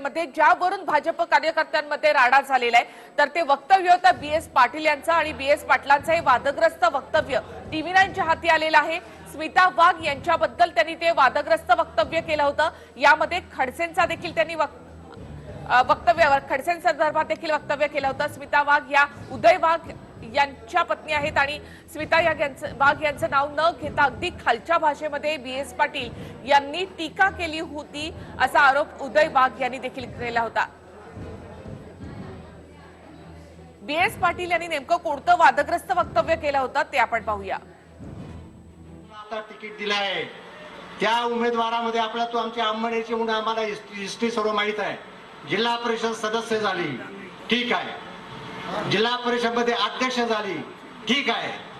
मध्ये ज्यावरून भाजप कार्यकर्त्यांमध्ये राडा झालेला आहे तर ते वक्तव्य होतं बी एस पाटील यांचं आणि बी एस पाटलांचं. हे वादग्रस्त वक्तव्य टीव्ही नाईनच्या हाती आलेलं आहे. स्मिता वाघ यांच्याबद्दल त्यांनी ते वादग्रस्त वक्तव्य केलं होतं. यामध्ये खडसेंचा देखील त्यांनी वक्त वक्तव्यावर खडसेंसंदर्भात देखील वक्तव्य केलं होतं. स्मिता वाघ या उदय वाघ यांच्या पत्नी आहेत आणि स्मिता या वाघ यांचं नाव न घेता अगदी खालच्या भाषेमध्ये बी एस पाटील यांनी टीका केली होती असा आरोप उदय वाघ यांनी देखील केला होता. बी एस पाटील यांनी नेमकं कोणतं वादग्रस्त वक्तव्य केलं होतं ते आपण पाहूया. आता तिकीट दिलं आहे त्या उमेदवारामध्ये आपला तो आमच्या अंबडेची म्हणून आम्हाला हिस्ट्री सर्व माहीत आहे. जिल्हा परिषद सदस्य झाली. ठीक आहे. जिल्हा परिषदमध्ये अध्यक्ष झाली. ठीक आहे.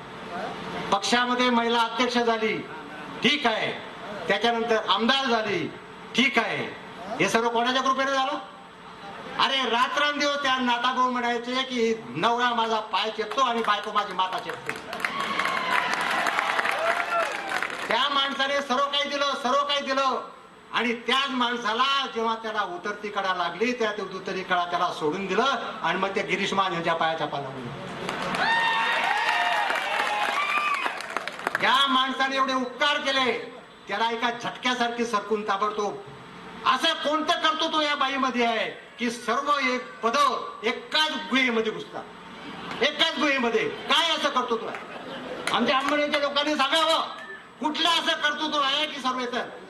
पक्षामध्ये महिला अध्यक्ष झाली. ठीक आहे. त्याच्यानंतर आमदार झाली. ठीक आहे. हे सर्व कोणाच्या कृपेने झालं? अरे रात्रंदिवस त्या नाताभाऊ म्हणायचे की नवरा माझा पाय चेपतो आणि बायको माझी माता चेपतो. त्या माणसाने सर्व काही दिलं सर्व काही दिलं. आणि त्याच माणसाला जेव्हा त्याला उतरती कडा लागली त्या उतरती कडा त्याला सोडून दिलं आणि मग त्या गिरीश मान यांच्या पायाच्या पाला त्या माणसाने एवढे उपकार केले त्याला एका झटक्यासारखी सरकून ताबडतोब. असं कोणतं करतो तो या बाईमध्ये आहे की सर्व एक पद एकाच गुहेमध्ये घुसतात? एकाच गुहेमध्ये. काय असं करतो तो आमच्या अंबडीच्या लोकांनी सांगावं. कुठलं असं करतो तो आहे की सर्व येतात